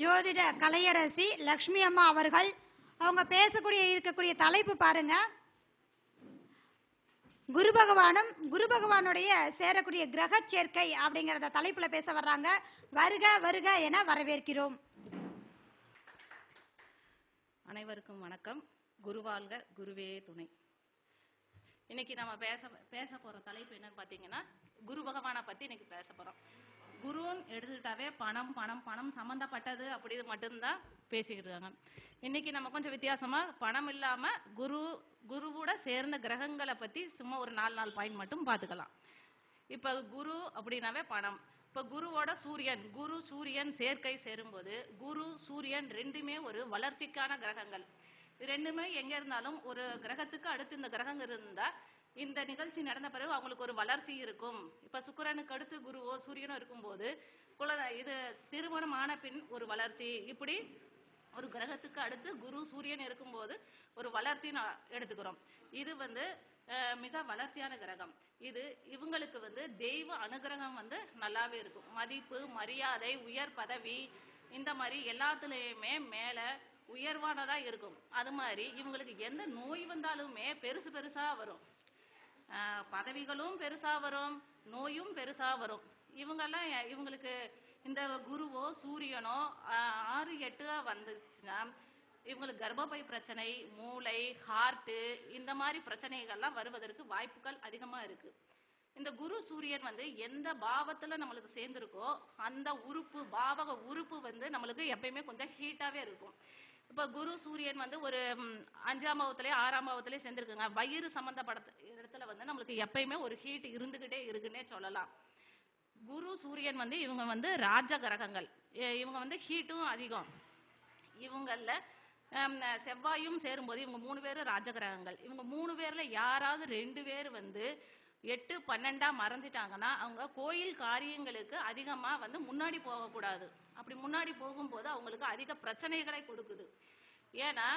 ஜோதிட கலையரசி லக்ஷ்மி அம்மா அவர்கள் அவங்க பேசக்கூடிய இருக்கக்கூடிய தலைப்பு பாருங்க. குரு பகவானும் குரு பகவானுடைய சேரக்கூடிய கிரக சேர்க்கை அப்படிங்கிறத தலைப்புல பேச வர்றாங்க. வருக வருக என வரவேற்கிறோம். அனைவருக்கும் வணக்கம். குருவாழ்க குருவே துணை. இன்னைக்கு நம்ம பேச பேச போற தலைப்பு என்னன்னு பார்த்தீங்கன்னா குரு பகவானை பத்தி இன்னைக்கு பேச போறோம். குருன்னு எடுத்துக்கிட்டாவே பணம் பணம் பணம் சம்பந்தப்பட்டது அப்படி மட்டும்தான் பேசிக்கிட்டு இருக்காங்க இன்னைக்கு நம்ம கொஞ்சம் வித்தியாசமா பணம் இல்லாம குரு குருவோட சேர்ந்த கிரகங்களை பத்தி சும்மா ஒரு நாலு நாலு பாயிண்ட் மட்டும் பார்த்துக்கலாம் இப்ப குரு அப்படின்னாவே பணம். இப்ப குருவோட சூரியன் குரு சூரியன் சேர்க்கை சேரும்போது குரு சூரியன் ரெண்டுமே ஒரு வளர்ச்சிக்கான கிரகங்கள். ரெண்டுமே எங்க இருந்தாலும் ஒரு கிரகத்துக்கு அடுத்து இந்த கிரகங்கள் இருந்தா இந்த நிகழ்ச்சி நடந்த பிறகு அவங்களுக்கு ஒரு வளர்ச்சி இருக்கும். இப்ப சுக்கரனுக்கு அடுத்து குருவோ சூரியனோ இருக்கும்போது குல இது திருமணம் ஆன பின் ஒரு வளர்ச்சி. இப்படி ஒரு கிரகத்துக்கு அடுத்து குரு சூரியன் இருக்கும்போது ஒரு வளர்ச்சி நான் எடுத்துக்கிறோம். இது வந்து மிக வளர்ச்சியான கிரகம். இது இவங்களுக்கு வந்து தெய்வ அனுகிரகம் வந்து நல்லாவே இருக்கும். மதிப்பு மரியாதை உயர் பதவி இந்த மாதிரி எல்லாத்துலேயுமே மேலே உயர்வானதாக இருக்கும். அது மாதிரி இவங்களுக்கு எந்த நோய் வந்தாலுமே பெருசு பெருசாக வரும். பதவிகளும் பெருசாக வரும் நோயும் பெருசாக வரும். இவங்கெல்லாம் இவங்களுக்கு இந்த குருவோ சூரியனோ ஆறு எட்டா வந்துச்சுன்னா இவங்களுக்கு கர்ப்பப்பை பிரச்சனை மூளை ஹார்ட்டு இந்த மாதிரி பிரச்சனைகள்லாம் வருவதற்கு வாய்ப்புகள் அதிகமாக இருக்குது இந்த குரு சூரியன் வந்து எந்த பாவத்தில் நம்மளுக்கு சேர்ந்துருக்கோ அந்த உறுப்பு பாவக உறுப்பு வந்து நம்மளுக்கு எப்பயுமே கொஞ்சம் ஹீட்டாகவே இருக்கும். இப்ப குரு சூரியன் வந்து ஒரு அஞ்சாம் பாவத்திலே ஆறாம் பாவத்திலே சேர்ந்துருக்குங்க. வயிறு சம்மந்தப்பட இடத்துல வந்து நம்மளுக்கு எப்பயுமே ஒரு ஹீட் இருந்துகிட்டே இருக்குன்னே சொல்லலாம். குரு சூரியன் வந்து இவங்க வந்து ராஜ கிரகங்கள். இவங்க வந்து ஹீட்டும் அதிகம். இவங்கள செவ்வாயும் சேரும்போது இவங்க மூணு பேரும் ராஜகிரகங்கள் இவங்க மூணு பேர்ல யாராவது ரெண்டு பேர் வந்து எட்டு பன்னெண்டா மறைஞ்சிட்டாங்கன்னா அவங்க கோயில் காரியங்களுக்கு அதிகமா வந்து முன்னாடி போகக்கூடாது. அப்படி முன்னாடி போகும்போது அவங்களுக்கு அதிக பிரச்சனைகளை கொடுக்குது. ஏன்னா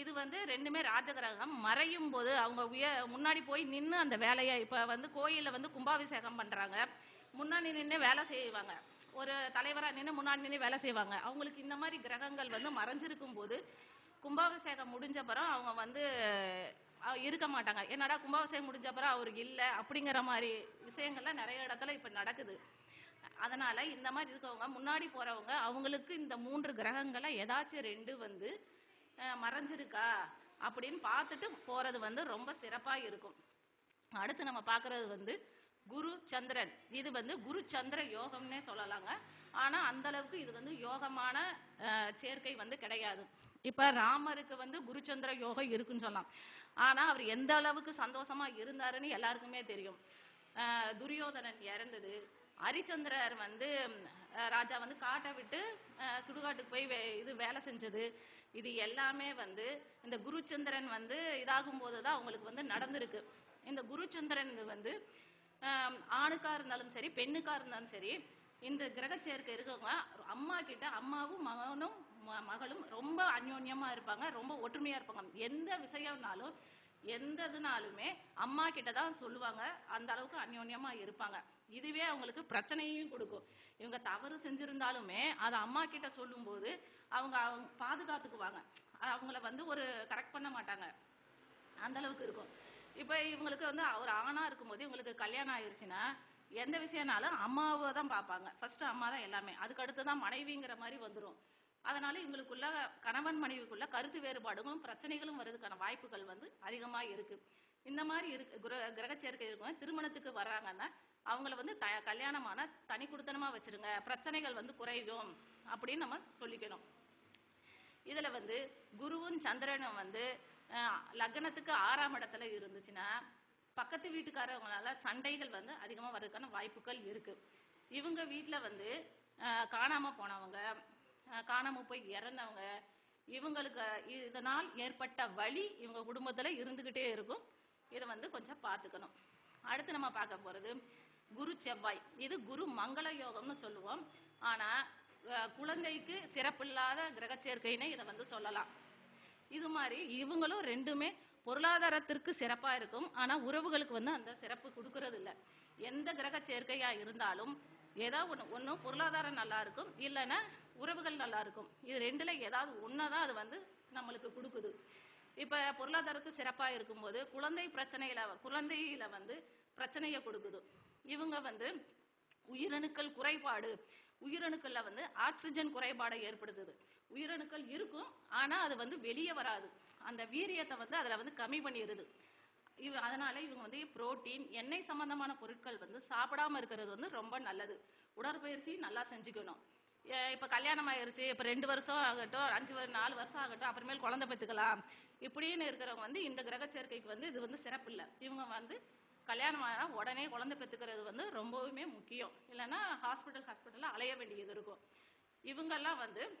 இது வந்து ரெண்டுமே ராஜகிரகம். மறையும் போது அவங்க உய முன்னாடி போய் நின்று அந்த வேலையை இப்போ வந்து கோயிலில் வந்து கும்பாபிஷேகம் பண்ணுறாங்க முன்னாடி நின்று வேலை செய்வாங்க. ஒரு தலைவராக நின்று முன்னாடி நின்று வேலை செய்வாங்க. அவங்களுக்கு இந்த மாதிரி கிரகங்கள் வந்து மறைஞ்சிருக்கும் போது கும்பாபிஷேகம் முடிஞ்ச அவங்க வந்து இருக்க மாட்டாங்க. என்னடா கும்பாபிஷேகம் முடிஞ்ச பிறகு அவர் இல்லை அப்படிங்கிற மாதிரி விஷயங்கள்லாம் நிறைய இடத்துல இப்போ நடக்குது. அதனால இந்த மாதிரி இருக்கவங்க முன்னாடி போறவங்க அவங்களுக்கு இந்த மூன்று கிரகங்களை ஏதாச்சும் ரெண்டு வந்து மறைஞ்சிருக்கா? அப்படின்னு பார்த்துட்டு போறது வந்து ரொம்ப சிறப்பாக இருக்கும். அடுத்து நம்ம பார்க்கறது வந்து குரு சந்திரன். இது வந்து குரு சந்திர யோகம்னே சொல்லலாங்க. ஆனால் அந்த அளவுக்கு இது வந்து யோகமான சேர்க்கை வந்து கிடையாது. இப்போ ராமருக்கு வந்து குருச்சந்திர யோகம் இருக்குன்னு சொல்லலாம். ஆனால் அவர் எந்த அளவுக்கு சந்தோஷமா இருந்தாருன்னு எல்லாருக்குமே தெரியும். துரியோதனன் இறந்தது. ஹரிச்சந்திரர் வந்து ராஜா வந்து காட்டை விட்டு சுடுகாட்டுக்கு போய் வே- இது வேலை செஞ்சது. இது எல்லாமே வந்து இந்த குருச்சந்திரன் வந்து இதாகும் போது தான் அவங்களுக்கு வந்து நடந்திருக்கு. இந்த குருச்சந்திரன் இது வந்து ஆணுக்காக ஆணுக்கா இருந்தாலும் சரி பெண்ணுக்கா இருந்தாலும் சரி இந்த கிரக சேர்க்கை இருக்கவங்க அம்மா கிட்ட அம்மாவும் மகனும் ம- மகளும் ரொம்ப அந்யோன்யமா இருப்பாங்க ரொம்ப ஒற்றுமையா இருப்பாங்க. எந்த விஷயம்னாலும் எந்த இதுனாலுமே அம்மா கிட்ட தான் சொல்லுவாங்க. அந்த அளவுக்கு அந்யோன்யமா இருப்பாங்க. இதுவே அவங்களுக்கு பிரச்சனையும் கொடுக்கும். இவங்க தவறு செஞ்சிருந்தாலுமே அதை அம்மா கிட்ட சொல்லும்போது அவங்க அவங்க பாதுகாத்துக்குவாங்க. அவங்கள வந்து ஒரு கரெக்ட் பண்ண மாட்டாங்க. அந்த அளவுக்கு இருக்கும். இப்போ இவங்களுக்கு வந்து ஒரு ஆணா இருக்கும்போது இவங்களுக்கு கல்யாணம் ஆயிருச்சுன்னா எந்த விஷயம்னாலும் அம்மாவை தான் பார்ப்பாங்க. ஃபர்ஸ்ட் அம்மா தான் எல்லாமே. அதுக்கு அடுத்து தான் மனைவிங்கிற மாதிரி வந்துடும் அதனால இவங்களுக்குள்ள கணவன் மனைவிக்குள்ள கருத்து வேறுபாடுகளும் பிரச்சனைகளும் வர்றதுக்கான வாய்ப்புகள் வந்து அதிகமா இருக்கு. இந்த மாதிரி இருக்கு கிர- கிரக சேர்க்கை இருக்கவங்க திருமணத்துக்கு வர்றாங்கன்னா அவங்கள வந்து த கல்யாணமான தனி குடுத்தனமா வச்சிருங்க பிரச்சனைகள் வந்து குறையும் அப்படின்னு நம்ம சொல்லிக்கணும். இதுல வந்து குருவும் சந்திரனும் வந்து லக்னத்துக்கு ஆறாம் இடத்துல இருந்துச்சுன்னா பக்கத்து வீட்டுக்காரவங்களால சண்டைகள் வந்து அதிகமா வர்றதுக்கான வாய்ப்புகள் இருக்கு. இவங்க வீட்டில் வந்து காணாமல் காணாம போனவங்க காணாமல் காணாம போய் இறந்தவங்க இவங்களுக்கு இதனால் ஏற்பட்ட வழி இவங்க குடும்பத்துல இருந்துகிட்டே இருக்கும். இதை வந்து கொஞ்சம் பார்த்துக்கணும். அடுத்து நம்ம பார்க்க போறது குரு செவ்வாய். இது குரு மங்கள யோகம்னு சொல்லுவோம். ஆனா குழந்தைக்கு சிறப்பில்லாத கிரக சேர்க்கைன்னு இதை வந்து சொல்லலாம். இது மாதிரி இவங்களும் ரெண்டுமே பொருளாதாரத்திற்கு சிறப்பா இருக்கும். ஆனா உறவுகளுக்கு வந்து அந்த சிறப்பு கொடுக்கறது எந்த கிரக சேர்க்கையா இருந்தாலும் ஏதாவது ஒன்று ஒன்று பொருளாதாரம் நல்லா இருக்கும் இல்லைன்னா உறவுகள் நல்லா இருக்கும் இது ரெண்டுல ஏதாவது ஒன்றா தான் அது வந்து நம்மளுக்கு கொடுக்குது. இப்போ பொருளாதாரத்துக்கு சிறப்பாக இருக்கும்போது குழந்தை பிரச்சனையில் குழந்தையில வந்து பிரச்சனையை கொடுக்குது. இவங்க வந்து உயிரணுக்கள் குறைபாடு உயிரணுக்களில் வந்து ஆக்சிஜன் குறைபாடை ஏற்படுத்துது. உயிரணுக்கள் இருக்கும் ஆனால் அது வந்து வெளியே வராது. அந்த வீரியத்தை வந்து அதில் வந்து கம்மி பண்ணிடுது. இவ அதனால இவங்க வந்து புரோட்டீன் எண்ணெய் சம்பந்தமான பொருட்கள் வந்து சாப்பிடாம இருக்கிறது வந்து ரொம்ப நல்லது. உடற்பயிற்சி நல்லா செஞ்சுக்கணும். ஏ- கல்யாணம் ஆயிருச்சு இப்போ ரெண்டு வருஷம் ஆகட்டும் அஞ்சு வருஷம் நாலு வருஷம் ஆகட்டும் அப்புறமேல் குழந்தை பெற்றுக்கலாம். இப்படின்னு இருக்கிறவங்க வந்து இந்த கிரக சேர்க்கைக்கு வந்து இது வந்து சிறப்பு இல்லை. இவங்க வந்து கல்யாணம் ஆனால் உடனே குழந்தை பெற்றுக்கிறது வந்து ரொம்பவுமே முக்கியம். இல்லைன்னா ஹாஸ்பிட்டல் ஹாஸ்பிட்டலில் அலைய வேண்டியது இருக்கும். இவங்கெல்லாம் வந்து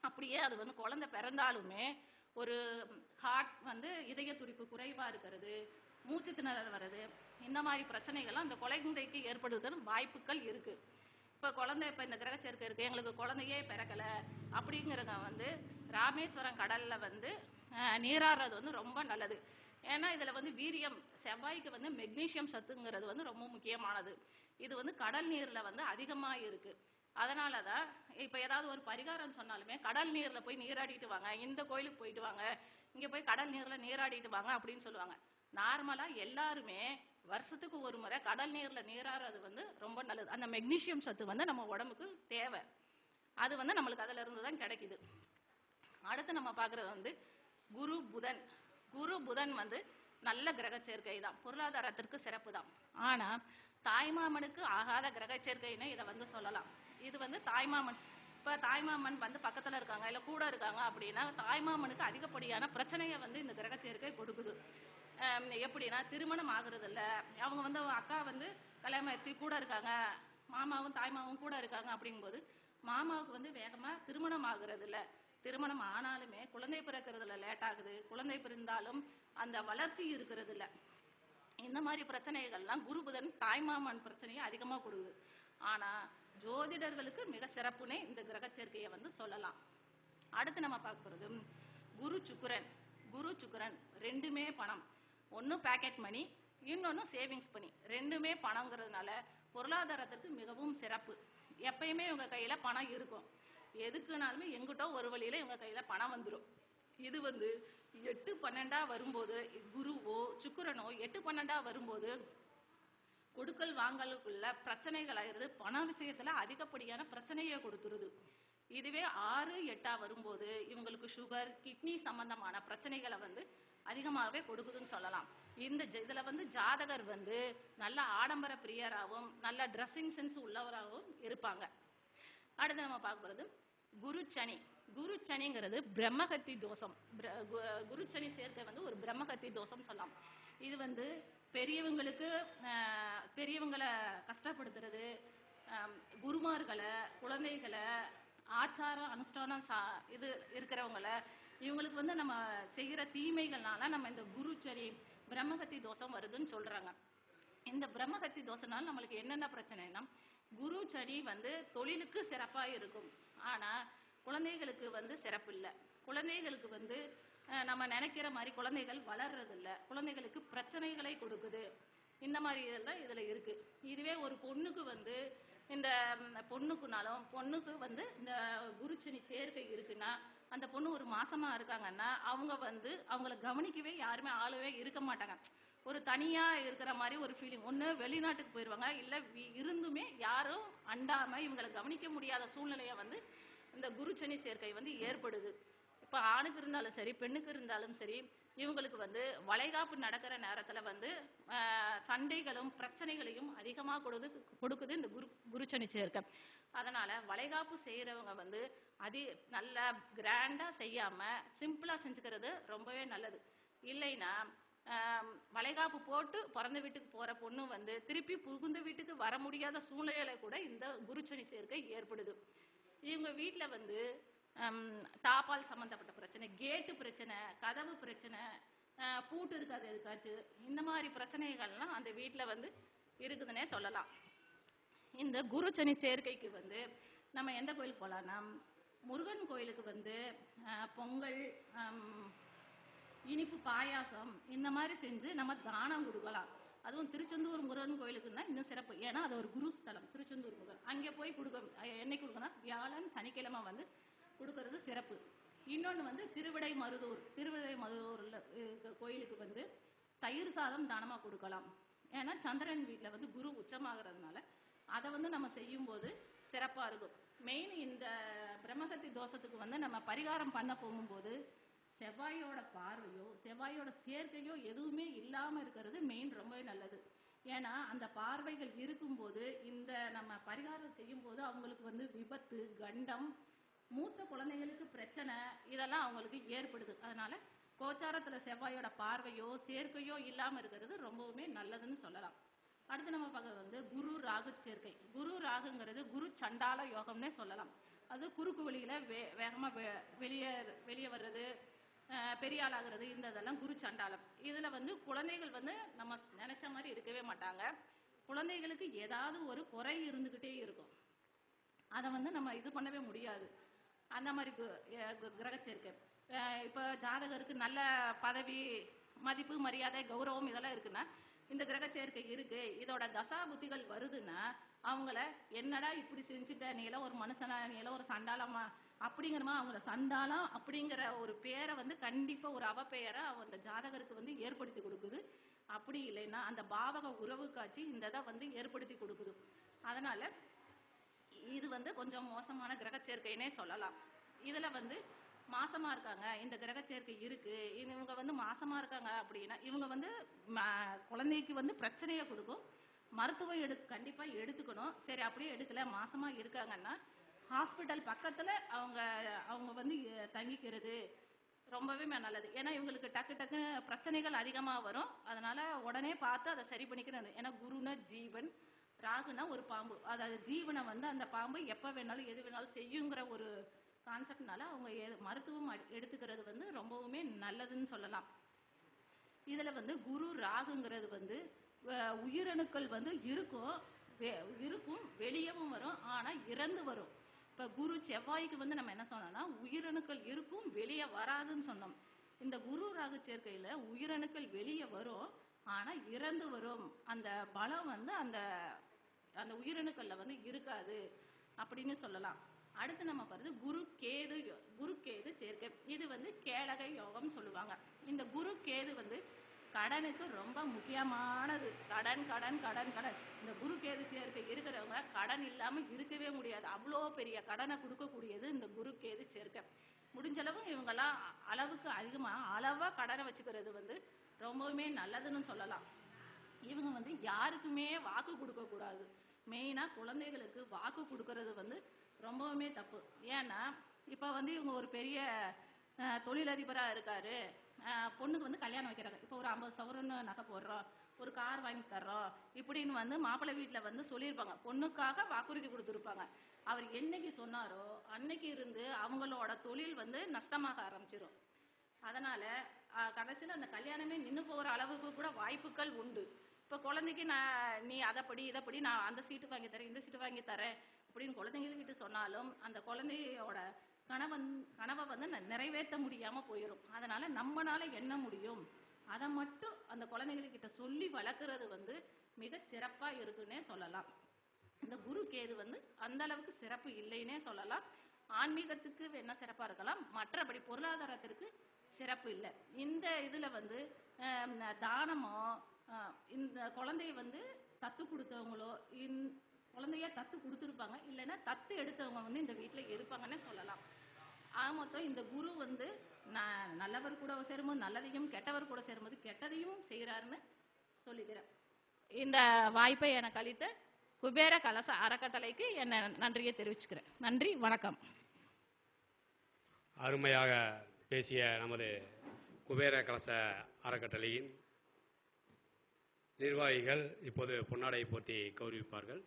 அப்படியே அது வந்து குழந்தை பிறந்தாலுமே ஒரு ஹார்ட் வந்து இதய துடிப்பு குறைவா இருக்கிறது மூச்சு திணறல் வர்றது இந்த மாதிரி பிரச்சனைகள்லாம் அந்த குழந்தைக்கு ஏற்படுவதற்கு வாய்ப்புகள் இருக்கு. இப்போ குழந்தை இப்போ இந்த கிரக சேர்க்கை இருக்கு எங்களுக்கு குழந்தையே பிறக்கல அப்படிங்கிறவங்க வந்து ராமேஸ்வரம் கடல்ல வந்து நீராடுறது வந்து ரொம்ப நல்லது. ஏன்னா இதுல வந்து வீரியம் செவ்வாய்க்கு வந்து மெக்னீசியம் சத்துங்கிறது வந்து ரொம்ப முக்கியமானது. இது வந்து கடல் நீர்ல வந்து அதிகமா இருக்கு அதனால தான் இப்போ ஏதாவது ஒரு பரிகாரம் சொன்னாலுமே கடல் நீரில் போய் நீராடிட்டு வாங்க இந்த கோயிலுக்கு போயிட்டு வாங்க இங்கே போய் கடல் நீரில் நீராடிட்டு வாங்க அப்படின்னு சொல்லுவாங்க. நார்மலாக எல்லாருமே வருஷத்துக்கு ஒரு முறை கடல் நீரில் நீராடுறது வந்து ரொம்ப நல்லது. அந்த மெக்னீஷியம் சத்து வந்து நம்ம உடம்புக்கு தேவை. அது வந்து நம்மளுக்கு அதில் இருந்து தான் கிடைக்குது. அடுத்து நம்ம பார்க்குறது வந்து குரு புதன். குரு புதன் வந்து நல்ல கிரக சேர்க்கை தான். பொருளாதாரத்திற்கு சிறப்பு தான். ஆனால் தாய்மாமனுக்கு ஆகாத கிரக சேர்க்கைன்னு இதை வந்து சொல்லலாம். இது வந்து தாய்மாமன். இப்ப தாய்மாமன் வந்து பக்கத்துல இருக்காங்க இல்ல கூட இருக்காங்க அப்படின்னா தாய்மாமனுக்கு அதிகப்படியான பிரச்சனையை வந்து இந்த கிரக சேர்க்கை கொடுக்குது. எப்படின்னா திருமணம் ஆகுறது இல்ல அவங்க வந்து அக்கா வந்து கல்யாணம் ஆயிடுச்சு கூட இருக்காங்க. மாமாவும் தாய்மாவும் கூட இருக்காங்க அப்படிங்கும்போது மாமாவுக்கு வந்து வேகமா திருமணம் ஆகுறது இல்ல திருமணம் ஆனாலுமே குழந்தை பிறக்கிறதுல லேட் ஆகுது. குழந்தை பிறந்தாலும் அந்த வளர்ச்சி இருக்கிறது இல்ல இந்த மாதிரி பிரச்சனைகள்லாம் குரு புதன் தாய்மாமன் பிரச்சனையை அதிகமா கொடுக்குது. ஆனா ஜோதிடர்களுக்கு மிக சிறப்புனே இந்த கிரக சேர்க்கையை வந்து சொல்லலாம். அடுத்து நம்ம பார்க்கறது குரு சுக்குரன். குரு சுக்குரன் ரெண்டுமே பணம். ஒன்று பேக்கெட் மணி இன்னொன்று சேவிங்ஸ் பண்ணி ரெண்டுமே பணங்கிறதுனால பொருளாதாரத்துக்கு மிகவும் சிறப்பு. எப்பயுமே இவங்க கையில பணம் இருக்கும். எதுக்குனாலுமே எங்கிட்டோ ஒரு வழியில இவங்க கையில பணம் வந்துடும் இது வந்து எட்டு பன்னெண்டா வரும்போது குருவோ சுக்கிரனோ எட்டு பன்னெண்டா வரும்போது கொடுக்கல் வாங்கலுக்குள்ள பிரச்சனைகள் ஆயிருது பண விஷயத்துல அதிகப்படியான பிரச்சனையை கொடுத்துருது. இதுவே ஆறு எட்டா வரும்போது இவங்களுக்கு சுகர் கிட்னி சம்பந்தமான பிரச்சனைகளை வந்து அதிகமாகவே கொடுக்குதுன்னு சொல்லலாம். இந்த ஜ- இதுல வந்து ஜாதகர் வந்து நல்ல ஆடம்பர பிரியராகவும் நல்ல ட்ரெஸ்ஸிங் சென்ஸ் உள்ளவராகவும் இருப்பாங்க. அடுத்து நம்ம பார்க்க போறது குரு சனி குரு சனிங்கிறது பிரம்மகத்தி தோஷம். கு- குரு சனி சேர்க்கை வந்து ஒரு பிரம்மகத்தி தோஷம் சொல்லலாம். இது வந்து பெரியவங்களுக்கு பெரியவங்களை கஷ்டப்படுத்துறது குருமார்களை குழந்தைகளை ஆச்சாரம் அனுஷ்டானம் சா இது இருக்கிறவங்கள இவங்களுக்கு வந்து நம்ம செய்கிற தீமைகள்னால நம்ம இந்த குருச்சரி பிரம்மகத்தி தோஷம் வருதுன்னு சொல்றாங்க. இந்த பிரம்மகத்தி தோசைனால நம்மளுக்கு என்னென்ன பிரச்சனைனா குரு சனி வந்து தொழிலுக்கு சிறப்பாக இருக்கும். ஆனால் குழந்தைகளுக்கு வந்து சிறப்பு இல்லை குழந்தைகளுக்கு வந்து நம்ம நினைக்கிற மாதிரி குழந்தைகள் வளர்றதில்ல. குழந்தைகளுக்கு பிரச்சனைகளை கொடுக்குது. இந்த மாதிரி இதெல்லாம் இதுல இருக்கு. இதுவே ஒரு பொண்ணுக்கு வந்து இந்த பொண்ணுக்குனாலும் பொண்ணுக்கு வந்து இந்த குருச்சனி சேர்க்கை இருக்குன்னா அந்த பொண்ணு ஒரு மாசமா இருக்காங்கன்னா அவங்க வந்து அவங்கள கவனிக்கவே யாருமே ஆளவே இருக்க மாட்டாங்க. ஒரு தனியா இருக்கிற மாதிரி ஒரு ஃபீலிங் ஒன்று வெளிநாட்டுக்கு போயிடுவாங்க இல்ல இருந்துமே யாரும் அண்டாம இவங்களை கவனிக்க முடியாத சூழ்நிலையை வந்து இந்த குருச்சனி சேர்க்கை வந்து ஏற்படுது. இப்ப ஆணுக்கு இருந்தாலும் சரி பெண்ணுக்கு இருந்தாலும் சரி இவங்களுக்கு வந்து வளைகாப்பு நடக்கிற நேரத்துல வந்து சண்டைகளும் பிரச்சனைகளையும் அதிகமாக கொடுது கொடுக்குது இந்த குரு குருச்சனி சேர்க்கை அதனால வளைகாப்பு செய்யறவங்க வந்து அதி நல்லா கிராண்டா செய்யாம சிம்பிளா செஞ்சுக்கிறது ரொம்பவே நல்லது. இல்லைன்னா வளைகாப்பு போட்டு பிறந்த வீட்டுக்கு போற பொண்ணு வந்து திருப்பி புகுந்த வீட்டுக்கு வர முடியாத சூழ்நிலையில கூட இந்த குருச்சனி சேர்க்கை ஏற்படுது. இவங்க வீட்டில் வந்து தாப்பால் சம்பந்தப்பட்ட பிரச்சனை கேட்டு பிரச்சனை கதவு பிரச்சனை பூட்டு இருக்காது எதுக்காச்சும் இந்த மாதிரி பிரச்சனைகள்லாம் அந்த வீட்டில் வந்து இருக்குதுன்னே சொல்லலாம். இந்த குருச்சனி சேர்க்கைக்கு வந்து நம்ம எந்த கோயிலுக்கு போகலாம்னா முருகன் கோயிலுக்கு வந்து பொங்கல் இனிப்பு பாயாசம் இந்த மாதிரி செஞ்சு நம்ம தானம் கொடுக்கலாம். அதுவும் திருச்செந்தூர் முருகன் கோயிலுக்குன்னா இன்னும் சிறப்பு. ஏன்னா அது ஒரு குரு ஸ்தலம் திருச்செந்தூர் முருகன். போய் கொடுக்க என்னைக்கு கொடுக்கணும்? வியாழன் சனிக்கிழமை வந்து கொடுக்கறது சிறப்பு. இன்னொன்று வந்து திருவிடை மருதூர் திருவிடை மருதூரில் கோயிலுக்கு வந்து தயிர் சாதம் தானமாக கொடுக்கலாம். ஏன்னா சந்திரன் வீட்டில் வந்து குரு உச்சமாகிறதுனால அதை வந்து நம்ம செய்யும்போது சிறப்பாக இருக்கும். மெயின் இந்த பிரம்மகத்தி தோஷத்துக்கு வந்து நம்ம பரிகாரம் பண்ண போகும்போது செவ்வாயோட பார்வையோ செவ்வாயோட சேர்க்கையோ எதுவுமே இல்லாமல் இருக்கிறது மெயின் ரொம்பவே நல்லது. ஏன்னா அந்த பார்வைகள் இருக்கும்போது இந்த நம்ம பரிகாரம் செய்யும்போது அவங்களுக்கு வந்து விபத்து கண்டம் மூத்த குழந்தைங்களுக்கு பிரச்சனை இதெல்லாம் அவங்களுக்கு ஏற்படுது. அதனால கோச்சாரத்துல செவ்வாயோட பார்வையோ சேர்க்கையோ இல்லாம இருக்கிறது ரொம்பவுமே நல்லதுன்னு சொல்லலாம். அடுத்து நம்ம பார்க்க வந்து குரு ராகு சேர்க்கை. குரு ராகுங்கிறது குரு சண்டால யோகம்னே சொல்லலாம். அது குறுக்கு வழியில வே வேகமா வெ- வெளியே வெளியே வர்றது பெரிய ஆளாகிறது இந்த இதெல்லாம் குரு சண்டாலம். இதுல வந்து குழந்தைகள் வந்து நம்ம நினைச்ச மாதிரி இருக்கவே மாட்டாங்க. குழந்தைகளுக்கு ஏதாவது ஒரு குறை இருந்துகிட்டே இருக்கும். அதை வந்து நம்ம இது பண்ணவே முடியாது. அந்த மாதிரி கு- கிரக சேர்க்கை இப்போ ஜாதகருக்கு நல்ல பதவி மதிப்பு மரியாதை கௌரவம் இதெல்லாம் இருக்குன்னா இந்த கிரக சேர்க்கை இருக்கு. இதோட தசா புத்திகள் வருதுன்னா அவங்கள என்னடா இப்படி செஞ்சுட்ட? நீ ஒரு மனுஷனா? நீ ஒரு சண்டாளமா? அப்படிங்கிறமா அவங்கள சண்டாளம் அப்படிங்கிற ஒரு பேரை வந்து கண்டிப்பா ஒரு அவப்பெயரை அந்த ஜாதகருக்கு வந்து ஏற்படுத்தி கொடுக்குது. அப்படி இல்லைன்னா அந்த பாவக உறவு காட்சி இந்த இதை வந்து ஏற்படுத்தி கொடுக்குது. அதனால இது வந்து கொஞ்சம் மோசமான கிரக சேர்க்கைன்னே சொல்லலாம். இதுல வந்து மாசமா இருக்காங்க இந்த கிரக சேர்க்கை இருக்கு இது இவங்க வந்து மாசமா இருக்காங்க அப்படின்னா இவங்க வந்து ம- குழந்தைக்கு வந்து பிரச்சனையை கொடுக்கும். மருத்துவம் எடு கண்டிப்பா எடுத்துக்கணும். சரி அப்படியே எடுக்கல மாசமா இருக்காங்கன்னா ஹாஸ்பிட்டல் பக்கத்துல அவங்க அவங்க வந்து தங்கிக்கிறது ரொம்பவே நல்லது. ஏன்னா இவங்களுக்கு டக்கு டக்கு பிரச்சனைகள் அதிகமாக வரும். அதனால உடனே பார்த்து அதை சரி பண்ணிக்கிறது ஏன்னா குருனா ஜீவன் ராகுனா ஒரு பாம்பு. அதாவது ஜீவனை வந்து அந்த பாம்பு எப்போ வேணாலும் எது வேணாலும் செய்யுங்கிற ஒரு கான்செப்ட்னால அவங்க மருத்துவம் அடி- எடுத்துக்கிறது வந்து ரொம்பவுமே நல்லதுன்னு சொல்லலாம். இதில் வந்து குரு ராகுங்கிறது வந்து உயிரணுக்கள் வந்து இருக்கும் வெ- இருக்கும் வெளியவும் வரும் ஆனால் இறந்து வரும். இப்போ குரு செவ்வாய்க்கு வந்து நம்ம என்ன சொன்னோம்னா உயிரணுக்கள் இருக்கும் வெளியே வராதுன்னு சொன்னோம். இந்த குரு ராகு சேர்க்கையில் உயிரணுக்கள் வெளியே வரும் ஆனால் இறந்து வரும். அந்த பலம் வந்து அந்த அந்த உயிரணுக்கள்ல வந்து இருக்காது அப்படின்னு சொல்லலாம். அடுத்து நம்ம பாருது குரு கேது யோ- குரு கேது சேர்க்கை. இது வந்து கேளக யோகம் சொல்லுவாங்க. இந்த குரு கேது வந்து கடனுக்கு ரொம்ப முக்கியமானது. கடன் கடன் கடன் கடன். இந்த குரு கேது சேர்க்கை இருக்கிறவங்க கடன் இல்லாம இருக்கவே முடியாது. அவ்வளோ பெரிய கடனை கொடுக்கக்கூடியது இந்த குரு கேது சேர்க்கை. முடிஞ்ச அளவு இவங்கெல்லாம் அளவுக்கு அதிகமாக அளவாக கடனை வச்சுக்கிறது வந்து ரொம்பவுமே நல்லதுன்னு சொல்லலாம். இவங்க வந்து யாருக்குமே வாக்கு கொடுக்கக்கூடாது. மெயினாக குழந்தைகளுக்கு வாக்கு கொடுக்கறது வந்து ரொம்பவுமே தப்பு. ஏன்னா இப்போ வந்து இவங்க ஒரு பெரிய தொழிலதிபராக தொழிலதிபரா இருக்காரு. பொண்ணுக்கு வந்து கல்யாணம் வைக்கிறாங்க. இப்போ ஒரு ஐம்பது சவரன்னு நகை போடுறோம் ஒரு கார் வாங்கி தர்றோம் இப்படின்னு வந்து மாப்பிள்ளை வீட்டில் வந்து சொல்லியிருப்பாங்க. பொண்ணுக்காக வாக்குறுதி கொடுத்துருப்பாங்க. அவர் என்னைக்கு சொன்னாரோ அன்னைக்கு இருந்து அவங்களோட தொழில் வந்து நஷ்டமாக ஆரம்பிச்சிடும் அதனால கடைசியில் அந்த கல்யாணமே நின்று போகிற அளவுக்கு கூட வாய்ப்புகள் உண்டு. இப்போ குழந்தைக்கு நான் நீ அதை படி இதை படி நான் அந்த சீட்டு வாங்கி தரேன் இந்த சீட்டு வாங்கி தரேன் அப்படின்னு குழந்தைங்கக்கிட்ட சொன்னாலும் அந்த குழந்தையோட கனவன் கனவை வந்து நிறைவேற்ற முடியாமல் போயிடும் அதனால் நம்மளால் என்ன முடியும்? அதை மட்டும் அந்த குழந்தைங்கக்கிட்ட சொல்லி வளர்க்குறது வந்து மிக சிறப்பாக இருக்குன்னே சொல்லலாம். இந்த குரு கேது வந்து அந்த அளவுக்கு சிறப்பு இல்லைன்னே சொல்லலாம். ஆன்மீகத்துக்கு என்ன சிறப்பாக இருக்கலாம் மற்றபடி பொருளாதாரத்திற்கு சிறப்பு இல்லை. இந்த இதில் வந்து தானமோ இந்த குழந்தைய வந்து தத்து கொடுத்தவங்களோ இந் குழந்தைய தத்து கொடுத்துருப்பாங்க. இல்லைன்னா தத்து எடுத்தவங்க வந்து இந்த வீட்டில் இருப்பாங்கன்னே சொல்லலாம். ஆக மொத்தம் இந்த குரு வந்து நான் நல்லவர் கூட சேரும்போது நல்லதையும் கெட்டவர் கூட சேரும்போது கெட்டதையும் செய்கிறாருன்னு சொல்லிக்கிறேன். இந்த வாய்ப்பை எனக்கு அளித்த குபேர கலச அறக்கட்டளைக்கு என்ன நன்றியை தெரிவிச்சுக்கிறேன். நன்றி வணக்கம். அருமையாக பேசிய நமது குபேர கலச அறக்கட்டளையின் நிர்வாகிகள் இப்போது பொன்னாடை போர்த்தி கௌரவிப்பார்கள்.